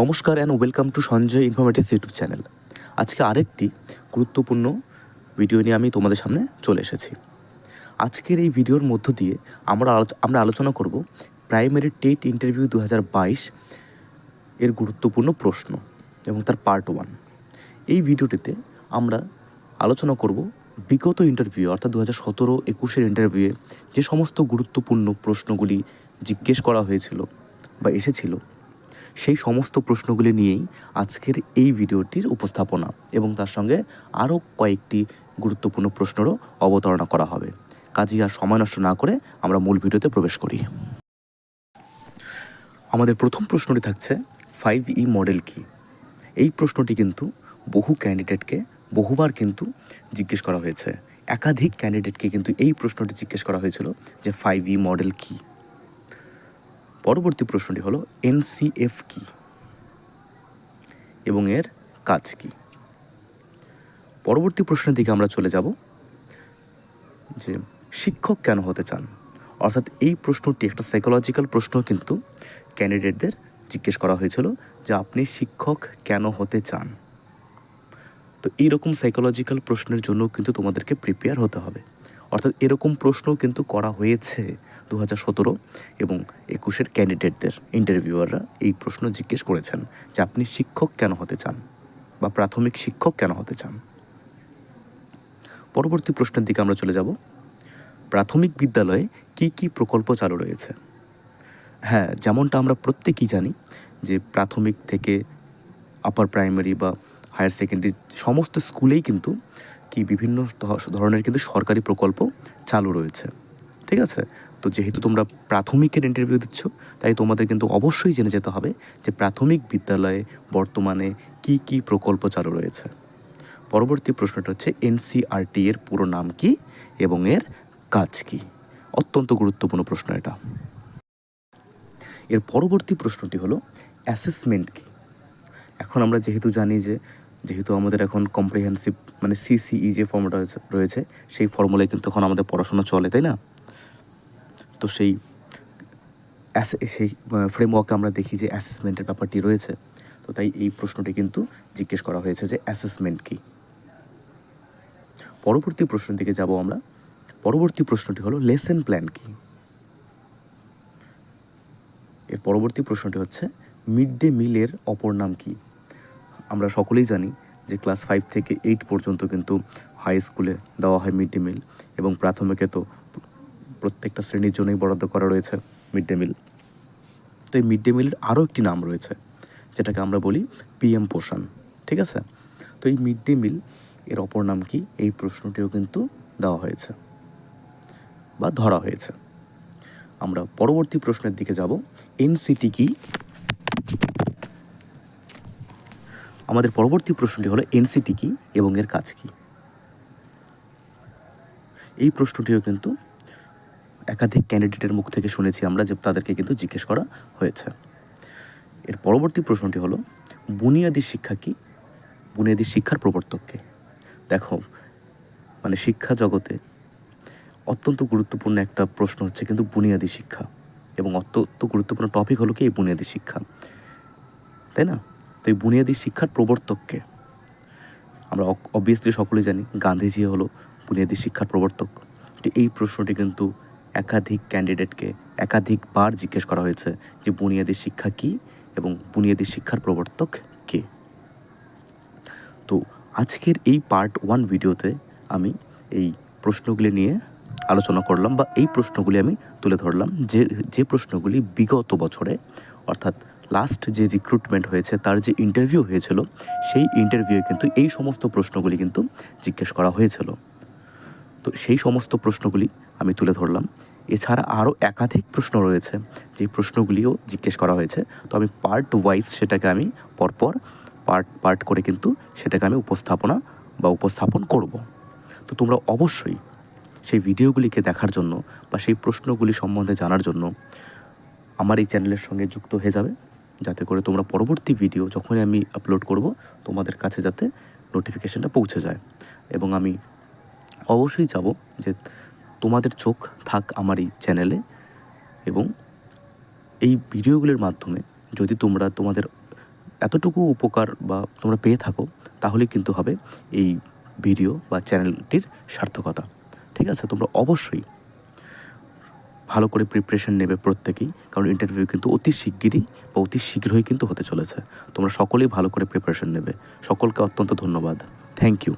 নমস্কার and welcome to Sanjay informative YouTube channel. আজকে আরেকটি গুরুত্বপূর্ণ ভিডিও নিয়ে আমি তোমাদের সামনে চলে এসেছি। আজকের এই ভিডিওর মধ্য দিয়ে আমরা আমরা আলোচনা করব প্রাইমারি টেট ইন্টারভিউ দু হাজার বাইশ এর গুরুত্বপূর্ণ প্রশ্ন এবং তার পার্ট ওয়ান এই ভিডিওটিতে আমরা আলোচনা করব বিগত ইন্টারভিউ অর্থাৎ দু হাজার সতেরো একুশের ইন্টারভিউয়ে যে সমস্ত গুরুত্বপূর্ণ প্রশ্নগুলি জিজ্ঞেস করা হয়েছিল বা এসেছিল সেই সমস্ত প্রশ্নগুলি নিয়েই আজকের এই ভিডিওটির উপস্থাপনা এবং তার সঙ্গে আরও কয়েকটি গুরুত্বপূর্ণ প্রশ্নেরও অবতারণা করা হবে। কাজেই আর সময় নষ্ট না করে আমরা মূল ভিডিওতে প্রবেশ করি। আমাদের প্রথম প্রশ্নটি থাকছে ফাইভ ই মডেল কি? এই প্রশ্নটি কিন্তু বহু ক্যান্ডিডেটকে বহুবার কিন্তু জিজ্ঞেস করা হয়েছে। একাধিক ক্যান্ডিডেটকে কিন্তু এই প্রশ্নটি জিজ্ঞেস করা হয়েছিল যে ফাইভ ই মডেল কী? পরবর্তী প্রশ্নটি হলো, এনসিএফ কি? এবং এর কাজ কি? পরবর্তী প্রশ্নের দিকে আমরা চলে যাব, যে শিক্ষক কেন হতে চান? অর্থাৎ এই প্রশ্নটি একটা সাইকোলজিক্যাল প্রশ্ন, কিন্তু ক্যান্ডিডেটদের জিজ্ঞেস করা হয়েছিল যে আপনি শিক্ষক কেন হতে চান? তো এইরকম সাইকোলজিক্যাল প্রশ্নের জন্য কিন্তু তোমাদেরকে প্রিপেয়ার হতে হবে। অর্থাৎ এরকম প্রশ্ন কিন্তু করা হয়েছে। দু হাজার সতেরো এবং একুশের ক্যান্ডিডেটদের ইন্টারভিউয়াররা এই প্রশ্ন জিজ্ঞেস করেছেন যে আপনি শিক্ষক কেন হতে চান বা প্রাথমিক শিক্ষক কেন হতে চান? পরবর্তী প্রশ্নের দিকে আমরা চলে যাব। প্রাথমিক বিদ্যালয়ে কি কি প্রকল্প চালু রয়েছে? হ্যাঁ যেমনটা আমরা প্রত্যেকেই জানি যে প্রাথমিক থেকে আপার প্রাইমারি বা হায়ার সেকেন্ডারি সমস্ত স্কুলেই কিন্তু কি বিভিন্ন ধরনের কিন্তু সরকারি প্রকল্প চালু রয়েছে। ঠিক আছে? তো যেহেতু তোমরা প্রাথমিকের ইন্টারভিউ দিচ্ছ, তাই তোমাদের কিন্তু অবশ্যই জেনে যেতে হবে যে প্রাথমিক বিদ্যালয়ে বর্তমানে কি কি প্রকল্প চালু রয়েছে। পরবর্তী প্রশ্নটা হচ্ছে এনসিআরটি এর পুরো নাম কি এবং এর কাজ কি? অত্যন্ত গুরুত্বপূর্ণ প্রশ্ন এটা। এর পরবর্তী প্রশ্নটি হলো অ্যাসেসমেন্ট কি? এখন আমরা যেহেতু জানি যে যেহেতু আমাদের এখন কম্প্রিহেন্সিভ মানে সিসিই যে ফর্মুলা রয়েছে সেই ফর্মুলায় কিন্তু এখন আমাদের পড়াশোনা চলে, তাই না? তো সেই সেই ফ্রেমওয়ার্কে আমরা দেখি যে অ্যাসেসমেন্টের ব্যাপারটি রয়েছে। তো তাই এই প্রশ্নটি কিন্তু জিজ্ঞেস করা হয়েছে যে অ্যাসেসমেন্ট কী? পরবর্তী প্রশ্নের দিকে যাব আমরা। পরবর্তী প্রশ্নটি হলো লেসেন প্ল্যান কি? এর পরবর্তী প্রশ্নটি হচ্ছে মিড ডে মিলের অপর নাম কি? আমরা সকলেই জানি যে ক্লাস ফাইভ থেকে এইট পর্যন্ত কিন্তু হাই স্কুলে দেওয়া হয় মিড ডে মিল এবং প্রাথমিকে তো প্রত্যেকটা শ্রেণির জন্যই বরাদ্দ করা রয়েছে মিড ডে মিল। তো এই মিড ডে মিলের আরও একটি নাম রয়েছে, যেটাকে আমরা বলি পিএম পোষণ, ঠিক আছে? তো এই মিড ডে মিল এর অপর নাম কি? এই প্রশ্নটিও কিন্তু দেওয়া হয়েছে বা ধরা হয়েছে। আমরা পরবর্তী প্রশ্নের দিকে যাব। এনসিটি কি? আমাদের পরবর্তী প্রশ্নটি হলো, এনসিটি কি এবং এর কাজ কি? এই প্রশ্নটিও কিন্তু একাধিক ক্যান্ডিডেটের মুখ থেকে শুনেছি আমরা যে তাদেরকে কিন্তু জিজ্ঞেস করা হয়েছে। এর পরবর্তী প্রশ্নটি হলো, বুনিয়াদী শিক্ষা কি? বুনিয়াদী শিক্ষার প্রবর্তককে দেখো মানে শিক্ষা জগতে অত্যন্ত গুরুত্বপূর্ণ একটা প্রশ্ন হচ্ছে কিন্তু বুনিয়াদী শিক্ষা এবং অত্যন্ত গুরুত্বপূর্ণ টপিক হলো কি এই বুনিয়াদী শিক্ষা। তাই না? তো এই বুনিয়াদী শিক্ষার প্রবর্তককে আমরা অবভিয়াসলি সকলেই জানি, গান্ধীজি হলো বুনিয়াদী শিক্ষার প্রবর্তক। তো এই প্রশ্নটি কিন্তু একাধিক ক্যান্ডিডেটকে একাধিকবার জিজ্ঞেস করা হয়েছে যে বুনিয়াদী শিক্ষা কী এবং বুনিয়াদী শিক্ষার প্রবর্তক কে। তো আজকের এই পার্ট ওয়ান ভিডিওতে আমি এই প্রশ্নগুলি নিয়ে আলোচনা করলাম বা এই প্রশ্নগুলি আমি তুলে ধরলাম যে যে প্রশ্নগুলি বিগত বছরে, অর্থাৎ লাস্ট যে রিক্রুটমেন্ট হয়েছে, তার যে ইন্টারভিউ হয়েছিল, সেই ইন্টারভিউয়ে কিন্তু এই সমস্ত প্রশ্নগুলি কিন্তু জিজ্ঞেস করা হয়েছিল। তো সেই সমস্ত প্রশ্নগুলি আমি তুলে ধরলাম। এছাড়া আরও একাধিক প্রশ্ন রয়েছে যে প্রশ্নগুলিও জিজ্ঞেস করা হয়েছে। তো আমি পার্ট ওয়াইজ সেটাকে আমি পরপর পার্ট পার্ট করে কিন্তু সেটাকে আমি উপস্থাপনা বা উপস্থাপন করব। তো তোমরা অবশ্যই সেই ভিডিওগুলিকে দেখার জন্য বা সেই প্রশ্নগুলি সম্বন্ধে জানার জন্য আমার এই চ্যানেলের সঙ্গে যুক্ত হয়ে যাবে। যাতে করে তোমরা পরবর্তী ভিডিও যখনই আমি আপলোড করব, তোমাদের কাছে যাতে নোটিফিকেশানটা পৌঁছে যায়। এবং আমি অবশ্যই যাব যে তোমাদের চোখ থাক আমার এই চ্যানেলে এবং এই ভিডিওগুলির মাধ্যমে যদি তোমরা তোমাদের এতটুকু উপকার বা তোমরা পেয়ে থাকো তাহলে কিন্তু হবে এই ভিডিও বা চ্যানেলটির সার্থকতা। ঠিক আছে? তোমরা অবশ্যই ভালো করে প্রিপারেশন নেবে প্রত্যেকেই, কারণ ইন্টারভিউ কিন্তু অতি শিগগিরই বা অতি শীঘ্রই কিন্তু হতে চলেছে। তোমরা সকলেই ভালো করে প্রিপারেশন নেবে। সকলকে অত্যন্ত ধন্যবাদ। Thank you